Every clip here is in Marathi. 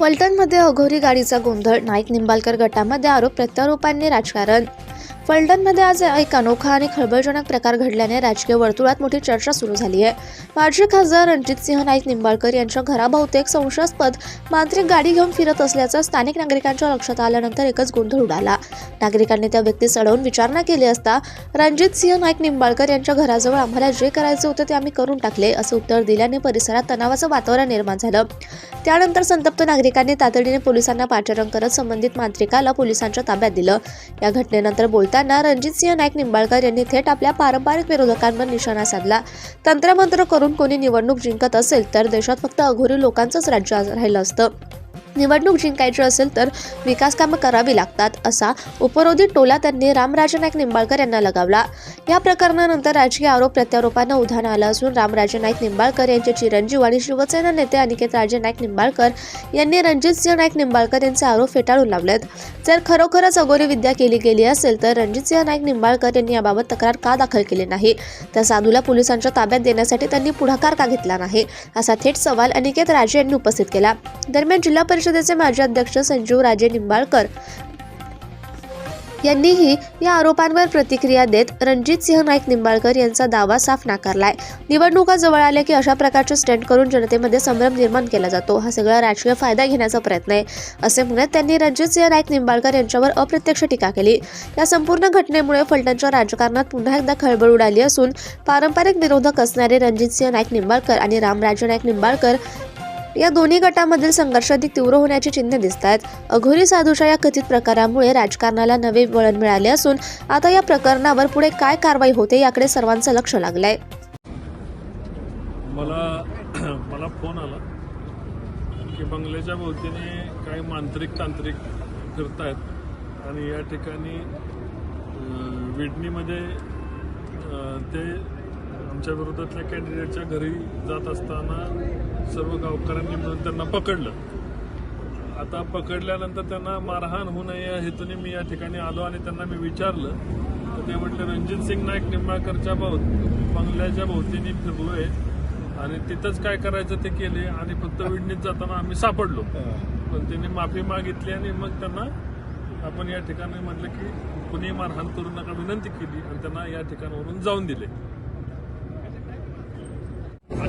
फलटणमध्ये अघोरी गाडीचा गोंधळ. नाईक निंबाळकर गटामध्ये आरोप प्रत्यारोपांनी राजकारण फलटणमध्ये आज एक अनोखा आणि खळबळजनक प्रकार घडल्याने राजकीय वर्तुळात मोठी चर्चा सुरू झाली आहे. माजी खासदार रणजितसिंह नाईक निंबाळकर यांच्या घराभोवतेक एक संशयास्पद मांत्रिक गाडी घेऊन फिरत असल्याचं स्थानिक नागरिकांच्या लक्षात आल्यानंतर एकच गोंधळ उडाला. नागरिकांनी त्या व्यक्तीस अडवून विचारणा केली असता रणजितसिंह नाईक निंबाळकर यांच्या घराजवळ आम्हाला जे करायचं होतं ते आम्ही करून टाकले असं उत्तर दिल्याने परिसरात तणावाचं वातावरण निर्माण झालं. त्यानंतर संतप्त नागरिकांनी तातडीने पोलिसांना पाचारण करत संबंधित मांत्रिकाला पोलिसांच्या ताब्यात दिलं. या घटनेनंतर रणजित रणजितसिंह नाईक निंबाळकर यांनी थेट आपल्या पारंपरिक विरोधकांवर निशाणा साधला. तंत्रमंत्र करून कोणी निवडणूक जिंकत असेल तर देशात फक्त अघोरी लोकांचंच राज्य राहिलं असतं. निवडणूक जिंकायची असेल तर विकास कामं करावी लागतात असा उपरोधी टोला त्यांनी रामराजे नाईक निंबाळकर यांना लगावला. या प्रकरणानंतर राजकीय आरोप प्रत्यारोपांना उधाण आलं असून रामराजे नाईक निंबाळकर यांचे चिरंजीव आणि शिवसेना नेते अनिकेत राजे नाईक निंबाळकर यांनी रणजितसिंह नाईक निंबाळकर यांचे आरोप फेटाळून लावलेत. जर खरोखरच अगोरी विद्या केली गेली असेल तर रणजितसिंह नाईक निंबाळकर यांनी याबाबत तक्रार का दाखल केली नाही? त्या साधूला पोलिसांच्या ताब्यात देण्यासाठी त्यांनी पुढाकार का घेतला नाही? असा थेट सवाल अनिकेत राजे यांनी उपस्थित केला. दरम्यान जिल्हा परिषदेचे माजी अध्यक्ष संजीव राजे निंबाळकर यांनीही या आरोपांवर प्रतिक्रिया देत रणजित सिंह नाईक निंबाळकर यांचा दावा साफ नाकारलाय. निवडणुका जवळ आल्या की अशा प्रकारचे स्टंट करून जनतेमध्ये संभ्रम निर्माण केला जातो. हा सगळा राजकीय फायदा घेण्याचा प्रयत्न आहे. असे म्हणत त्यांनी रणजित सिंह नाईक निंबाळकर यांच्यावर अप्रत्यक्ष टीका केली. या संपूर्ण घटनेमुळे फलटणच्या राजकारणात पुन्हा एकदा खळबळ उडाली असून पारंपरिक विरोधक असणारे रणजित सिंह नाईक निंबाळकर आणि रामराजे नाईक निंबाळकर या दोन्ही गटामधील संघर्ष अधिक तीव्र होण्याची चिन्हे दिसत आहेत अघोरी साधूच्या या कथित प्रकारामुळे राजकारणाला नवे वळण मिळाले असून आता या प्रकरणावर पुढे काय कारवाई होते याकडे सर्वांचं लक्ष लागलंय. मला मला फोन आला की बंगल्याच्या भोवतीने काही मांत्रिक तांत्रिक फिरतायत आणि या ठिकाणी विडणीमध्ये ते आमच्या विरोधातल्या कॅन्डिडेटच्या घरी जात असताना सर्व गावकऱ्यांनी मिळून त्यांना पकडलं. आता पकडल्यानंतर त्यांना मारहाण होऊ नये या हेतूने मी या ठिकाणी आलो आणि त्यांना मी विचारलं. तर ते म्हटले रणजित सिंग नाईक निंबाळकरच्या भोव बंगल्याच्या भोवतीने फिरलोय आणि तिथंच काय करायचं ते केले आणि फक्त विडणीत जाताना आम्ही सापडलो. पण त्यांनी माफी मागितली आणि मग त्यांना आपण या ठिकाणी म्हटलं की कुणी मारहाण करू नका विनंती केली आणि त्यांना या ठिकाणावरून जाऊन दिले.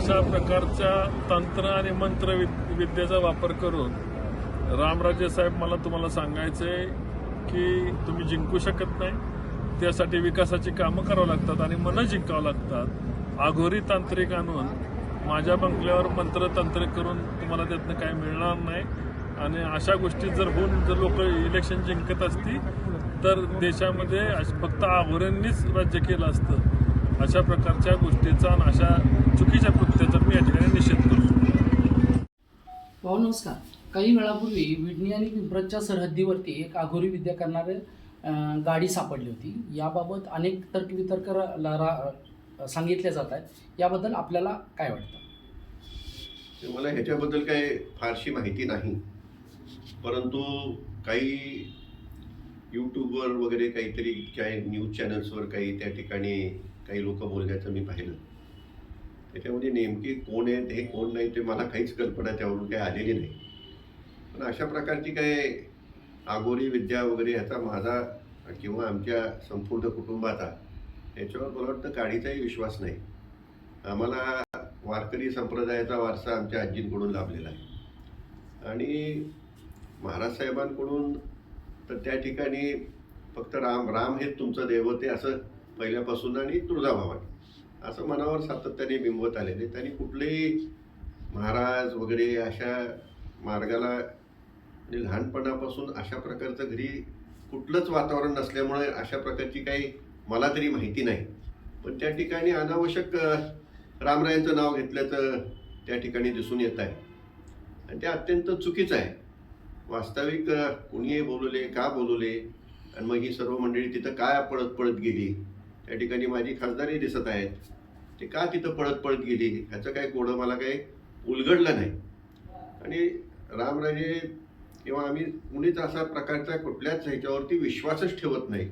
अशा प्रकारच्या तंत्र आणि मंत्र विद- विद्येचा वापर करून रामराजे साहेब मला तुम्हाला सांगायचंय की तुम्ही जिंकू शकत नाही. त्यासाठी विकासाची कामं करावं लागतात आणि मनं जिंकावं लागतात. आघोरी तांत्रिक आणून माझ्या बंगल्यावर मंत्र तंत्र करून तुम्हाला त्यातनं काय मिळणार नाही. आणि अशा गोष्टी जर होऊन जर लोक इलेक्शन जिंकत असती तर देशामध्ये अश- फक्त आघोऱ्यांनीच राज्य केलं असतं. अशा प्रकारच्या गोष्टीचा आणि अशा चुकीच्या कृत्याचा मी या ठिकाणी निषेध करतो. भाऊ नमस्कार. काही वेळापूर्वी विडणी आणि पिंपरतच्या सरहद्दीवरती एक आघोरी विद्या करणारे गाडी सापडली होती. याबाबत अनेक तर्कवितर्क र- सांगितले जात आहेत. याबद्दल आपल्याला काय वाटतं? मला ह्याच्याबद्दल काही फारशी माहिती नाही. परंतु काही यूट्यूबवर वगैरे काहीतरी काही न्यूज चॅनल्सवर काही त्या ठिकाणी काही लोक बोलण्याचं मी पाहिलं. त्याच्यामध्ये नेमकी कोण आहेत हे कोण नाही ते मला काहीच कल्पना त्यावरून काही आलेली नाही. पण अशा प्रकारची काही आगोरी विद्या वगैरे ह्याचा माझा किंवा आमच्या संपूर्ण कुटुंबाचा याच्यावर मला वाटतं काढीचाही विश्वास नाही. आम्हाला वारकरी संप्रदायाचा वारसा आमच्या आजींकडून लाभलेला आहे. आणि महाराज साहेबांकडून तर त्या ठिकाणी फक्त राम राम हे तुमचं दैवत आहे असं पहिल्यापासून आणि तुळजाभवानी. असं मनावर सातत्याने बिंबवत आलेले. त्यांनी कुठलेही महाराज वगैरे अशा मार्गाला म्हणजे लहानपणापासून अशा प्रकारचं घरी कुठलंच वातावरण नसल्यामुळे अशा प्रकारची काही मला तरी माहिती नाही. पण त्या ठिकाणी अनावश्यक रामरायांचं नाव घेतल्याचं त्या ठिकाणी दिसून येत आहे. आणि ते अत्यंत चुकीचं आहे. वास्तविक कुणीही बोलवले का बोलवले आणि मग ही सर्व मंडळी तिथं काय पळत पळत गेली? त्या ठिकाणी माझी खासदारही दिसत आहेत. ते का तिथं पळत पळत गेली? ह्याचं काय कोडं मला काही उलगडलं नाही. आणि रामराजे किंवा आम्ही कुणीच असा प्रकारचा कुठल्याच ह्याच्यावरती विश्वासच ठेवत नाही.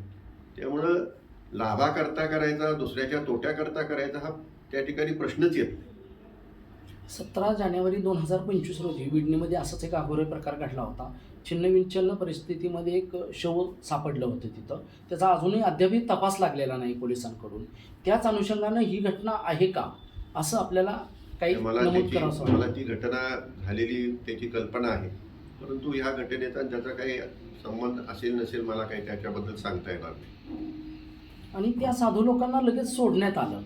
त्यामुळं लाभाकरता करायचा दुसऱ्याच्या तोट्याकरता करायचा हा त्या ठिकाणी प्रश्नच येत नाही. सतरा जानेवारी दोन हजार पंचवीस रोजी विडणीमध्ये असाच एक अघोरी प्रकार घडला होता. छिन्नविच्छिन्न परिस्थितीमध्ये एक शव सापडलं होतं तिथं. त्याचा अजूनही अद्यापही तपास लागलेला नाही पोलिसांकडून. त्याच अनुषंगानं ही घटना आहे का? असं आपल्याला काही मला नमूद त्याची करावं मला वाटतं. ती घटना झालेली त्याची कल्पना आहे. परंतु ह्या घटनेचा ज्याचा काही संबंध असेल नसेल मला काही त्याच्याबद्दल सांगता येणार नाही. आणि त्या साधू लोकांना लगेच सोडण्यात आलं.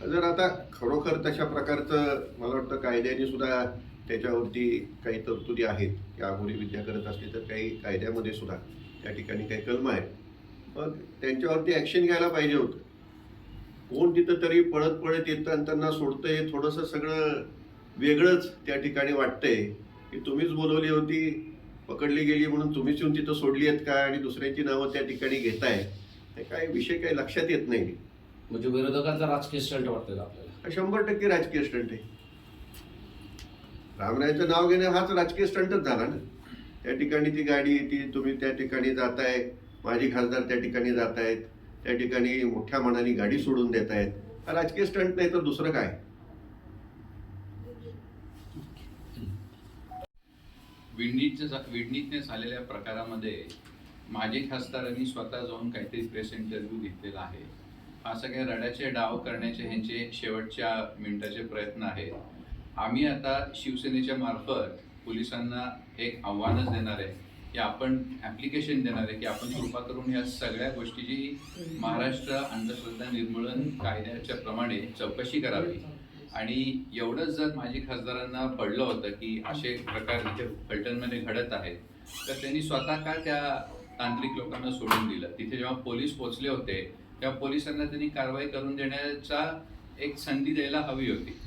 जर आता खरोखर तशा प्रकारचं मला वाटतं कायद्याने सुद्धा त्याच्यावरती काही तरतुदी आहेत की आघोरी विद्या करत असली तर काही कायद्यामध्ये सुद्धा त्या ठिकाणी काही कलम आहेत. मग त्यांच्यावरती ॲक्शन घ्यायला पाहिजे होतं. कोण तिथं तरी पळत पळत येतं त्यांना सोडतंय हे थोडंसं सगळं वेगळंच त्या ठिकाणी वाटतंय की तुम्हीच बोलवली होती पकडली गेली म्हणून तुम्हीच येऊन तिथं सोडली आहेत का आणि दुसऱ्यांची नावं त्या ठिकाणी घेताय? हे काही विषय काही लक्षात येत नाही. म्हणजे विरोधकांचा राजकीय स्टंट वाटतोय का आपल्याला शंभर टक्के राजकीय स्टंट आहे. रामरायचं नाव घेणे हाच राजकीय स्टंटच झाला ना. त्या ठिकाणी ती गाडी ती तुम्ही त्या ठिकाणी जाताय माजी खासदार त्या ठिकाणी जात आहेत त्या ठिकाणी मोठ्या मनाने गाडी सोडून देत आहेत हा राजकीय स्टंट नाही तर दुसरं काय? विंडीचं झा- विंडीतने झालेल्या प्रकारामध्ये माजी खासदारांनी स्वतः जाऊन काहीतरी प्रेस इंटरव्ह्यू घेतलेला आहे. हा सगळे रड्याचे डाव करण्याचे ह्यांचे शेवटच्या मिनिटाचे प्रयत्न आहेत. आम्ही आता शिवसेनेच्या मार्फत पोलिसांना एक आव्हानच देणार आहे की आपण ॲप्लिकेशन देणार आहे की आपण कृपा करून या सगळ्या गोष्टीची महाराष्ट्र अंधश्रद्धा निर्मूलन कायद्याच्या प्रमाणे चौकशी करावी. आणि एवढंच जर माजी खासदारांना पडलं होतं की असे प्रकार इथे फलटणमध्ये घडत आहेत तर त्यांनी स्वतः का त्या तांत्रिक लोकांना सोडून दिलं? तिथे जेव्हा पोलीस पोचले होते त्या पोलिसांना त्यांनी कारवाई करून देण्याचा एक संधी द्यायला हवी होती.